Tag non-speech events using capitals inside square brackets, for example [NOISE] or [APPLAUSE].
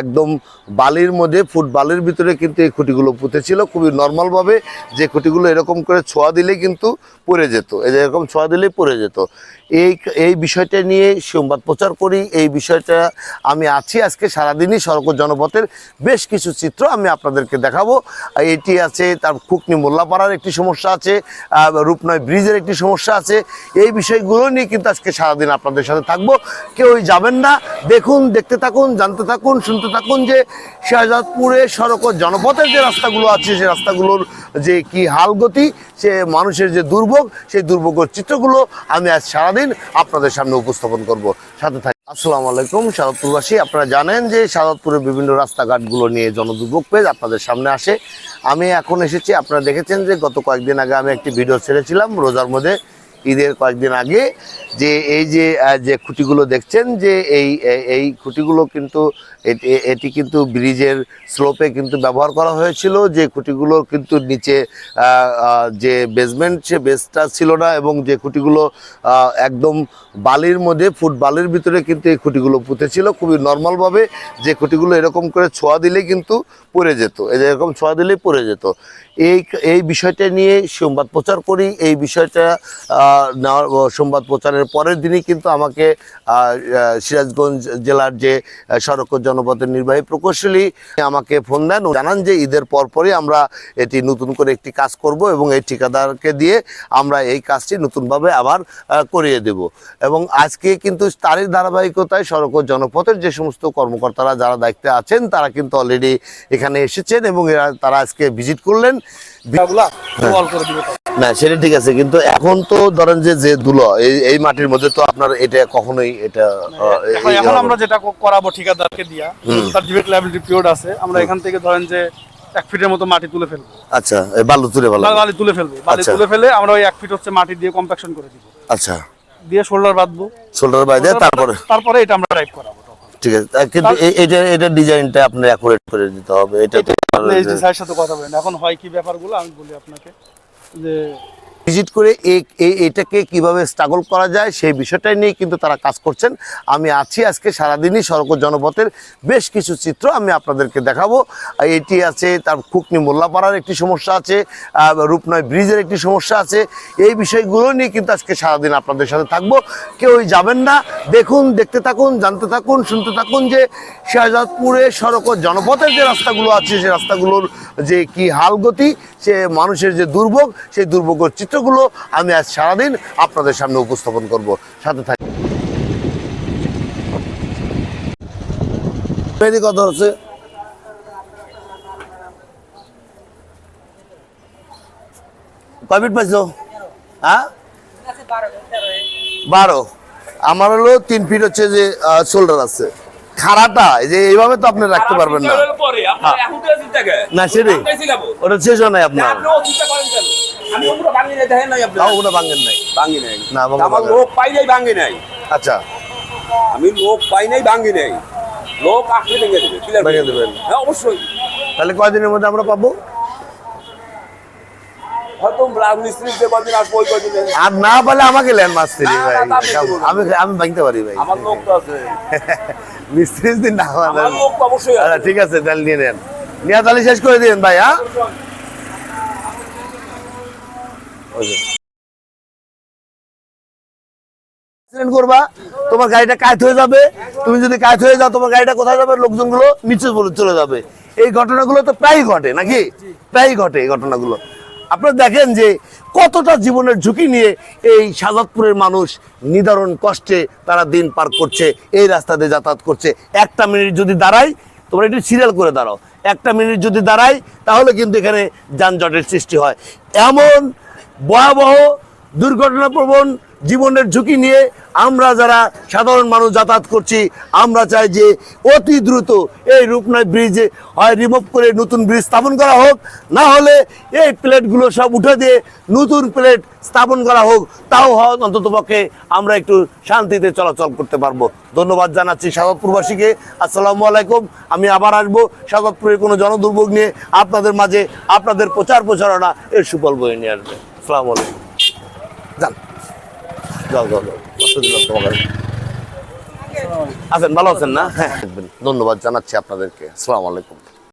একদম বালির মধ্যে, ফুট বালির ভিতরে কিন্তু এই খুঁটিগুলো পুঁতেছিল। খুবই নর্মালভাবে যে খুঁটিগুলো এরকম করে ছোঁয়া দিলেই কিন্তু পড়ে যেত। এরকম ছোঁয়া দিলেই পড়ে যেত। এই এই বিষয়টা নিয়ে সংবাদ প্রচার করি। এই বিষয়টা আমি আছি আজকে সারাদিনই সড়ক জনপথের বেশ কিছু চিত্র আমি আপনাদেরকে দেখাবো। এটি আছে তার খুকনি মোল্লাপাড়ার একটি সমস্যা আছে রূপনয় ব্রিজের একটি সমস্যা আছে। এই বিষয়গুলো নিয়ে কিন্তু আজকে সারাদিন আপনাদের সাথে থাকব। কেউই যাবেন না। দেখুন, দেখতে থাকুন, জানতে থাকুন, শুনতে থাকুন যে শাহজাদপুরে সড়ক ও জনপথের যে রাস্তাগুলো আছে সেই রাস্তাগুলোর যে কি হালগতি, সে মানুষের যে দুর্ভোগ, সেই দুর্ভোগের চিত্রগুলো আমি আজ সারাদিন আপনাদের সামনে উপস্থাপন করব। সাথে থাকি আসসালামু আলাইকুম সাদতপুরবাসী আপনারা জানেন যে সাদতপুরের বিভিন্ন রাস্তাঘাটগুলো নিয়ে জনদুর্ভোগ পেজ আপনাদের সামনে আসে। আমি এখন এসেছি, আপনারা দেখেছেন যে গত কয়েকদিন আগে আমি একটি ভিডিও ছেড়েছিলাম, রোজার মধ্যে। ঈদের কয়েকদিন আগে যে এই যে যে খুঁটিগুলো দেখছেন যে এই, এই- খুঁটিগুলো কিন্তু এটি- কিন্তু ব্রিজের স্লোপে কিন্তু ব্যবহার করা হয়েছিল, যে খুঁটিগুলোর কিন্তু নিচে যে বেসমেন্ট সে বেসটা ছিল না এবং যে খুঁটিগুলো একদম বালির মধ্যে, ফুট বালির ভিতরে কিন্তু এই খুঁটিগুলো পুঁতেছিল। খুবই নর্মালভাবে যে খুঁটিগুলো এরকম করে ছোঁয়া দিলেই কিন্তু পড়ে যেত। এরকম ছোঁয়া দিলেই পড়ে যেত। এই এই বিষয়টা নিয়ে সংবাদ প্রচার করি। এই বিষয়টা নেওয়ার সংবাদ প্রচারের পরের দিনই কিন্তু আমাকে সিরাজগঞ্জ জেলার যে সড়ক ও জনপথের নির্বাহী প্রকৌশলী আমাকে ফোন দেন। জানান যে ঈদের পরপরই আমরা এটি নতুন করে একটি কাজ করব এবং এই ঠিকাদারকে দিয়ে আমরা এই কাজটি নতুনভাবে আবার করিয়ে দেব। এবং আজকে কিন্তু তারই ধারাবাহিকতায় সড়ক ও জনপথের যে সমস্ত কর্মকর্তারা যারা দায়িত্বে আছেন তারা কিন্তু অলরেডি এখানে এসেছেন এবং তারা আজকে ভিজিট করলেন। না সেটা ঠিক আছে কিন্তু এখন তো ধরেন যে যে ধুলো এই এই মাটির মধ্যে তো আপনার এটা কখনোই এটা এখন আমরা যেটা করাবো ঠিকাদারকে দিয়া তার ডিবেট লাইবিলিটি পিরিয়ড আছে আমরা এখান থেকে ধরেন যে এক ফিটের মতো মাটি তুলে ফেলব। আচ্ছা বালু তুলে ভালো বা- বালি তুলে ফেলব বালি আচ্ছা। তুলে ফেলে আমরা ওই এক ফিট হচ্ছে মাটি দিয়ে কম্প্যাকশন করে দিব। আচ্ছা। দিয়ে শোল্ডার বাঁধবো। শোল্ডার বাইরে তারপরে? তারপরে এটা আমরা করাবো ঠিক আছে কিন্তু এ- এটা এটা ডিজাইনটা আপনার অ্যাকুরেট করে দিতে হবে এটা স্যারের সাথে কথা বলেন এখন হয় কি ব্যাপারগুলো আমি বলি আপনাকে। যে ভিজিট করে এটাকে কীভাবে স্ট্রাগল করা যায় সেই বিষয়টাই নিয়ে কিন্তু তারা কাজ করছেন। আমি আছি আজকে সারাদিনই সড়ক জনপথের বেশ কিছু চিত্র আমি আপনাদেরকে দেখাবো। এটি আছে তার খুকনি মোল্লাপাড়ার একটি সমস্যা আছে রূপনয় ব্রিজের একটি সমস্যা আছে। এই বিষয়গুলো নিয়ে কিন্তু আজকে সারাদিন আপনাদের সাথে থাকব। কেউই যাবেন না। দেখুন, দেখতে থাকুন, জানতে থাকুন, শুনতে থাকুন যে শাহজাদপুরে সড়ক জনপথের যে রাস্তাগুলো আছে সেই রাস্তাগুলোর যে কি হালগতি, সে মানুষের যে দুর্ভোগ, সেই দুর্ভোগের চিত্রগুলো আমি আজ সারাদিন আপনাদের সামনে উপস্থাপন করব। সাথে থাকি কত হচ্ছে কয় ফিট পাইছো? হ্যাঁ? বারো। আমার হলো তিন ফিট হচ্ছে যে শোল্ডার আছে। খাড়াটা এই যে এইভাবে তো আপনি রাখতে পারবেন না। হ্যাঁ। না সেটাই। ওটা শেষ হয় নাই আপনার। ভাঙেন নাই। না, ভাঙা আমার লোক পাই নাই ভাঙি নাই। আচ্ছা। আমি লোক পাই নাই ভাঙি নাই। লোক আসলে ভেঙে দেবে ভেঙে দেবেন। হ্যাঁ অবশ্যই। তাহলে কয়দিনের মধ্যে আমরা পাবো? হয়তো রাজমিস্ত্রি যে কদিন আসব ওই কদিনে আর না পালে আমাকে মাস্ত্রি ভাই। আমি আমি ভাঙতে পারি ভাই। আমার লোক তো আছে। [LAUGHS] মিস্ত্রি দিন না আমার লোক অবশ্যই আচ্ছা ঠিক আছে তাহলে নিয়ে নেন। নিয়ে তাহলে শেষ করে দিন ভাই হ্যাঁ? তোমার গাড়িটা কায়ত হয়ে যাবে, তুমি যদি কায়ত হয়ে যাও, তোমার গাড়িটা কোথায় যাবে, লোকজনগুলো নিচে বলে চলে যাবে। এই ঘটনাগুলো তো প্রায়ই ঘটে নাকি? প্রায়ই ঘটে এই ঘটনাগুলো। আপনারা দেখেন যে কতটা জীবনের ঝুঁকি নিয়ে এই সাজাদপুরের মানুষ নিদারুণ কষ্টে তারা দিন পার করছে, এই রাস্তা দিয়ে যাতায়াত করছে। একটা মিনিট যদি দাঁড়াই তোমরা একটু সিরিয়াল করে দাঁড়াও। একটা মিনিট যদি দাঁড়াই তাহলে কিন্তু এখানে যানজটের সৃষ্টি হয়। এমন ভয়াবহ দুর্ঘটনাপ্রবণ জীবনের ঝুঁকি নিয়ে আমরা যারা সাধারণ মানুষ যাতায়াত করছি, আমরা চাই যে অতি দ্রুত এই রূপনাথ ব্রিজে হয় রিমুভ করে নতুন ব্রিজ স্থাপন করা হোক। না হলে এই প্লেটগুলো সব উঠে দিয়ে নতুন প্লেট স্থাপন করা হোক। তাও হয় অন্তত পক্ষে আমরা একটু শান্তিতে চলাচল করতে পারব। ধন্যবাদ জানাচ্ছি সাগরপুরবাসীকে আসসালামু আলাইকুম। আমি আবার আসব সাগরপুরের কোনো জনদুর্ভোগ নিয়ে। আপনাদের মাঝে আপনাদের প্রচার প্রচারণা এর সুফল বয়ে নিয়ে আসবে। আসসালামু আলাইকুম। যান। যাও যাও যাও। আছেন, ভালো আছেন না? হ্যাঁ। ধন্যবাদ জানাচ্ছি আপনাদেরকে। আসসালামু আলাইকুম।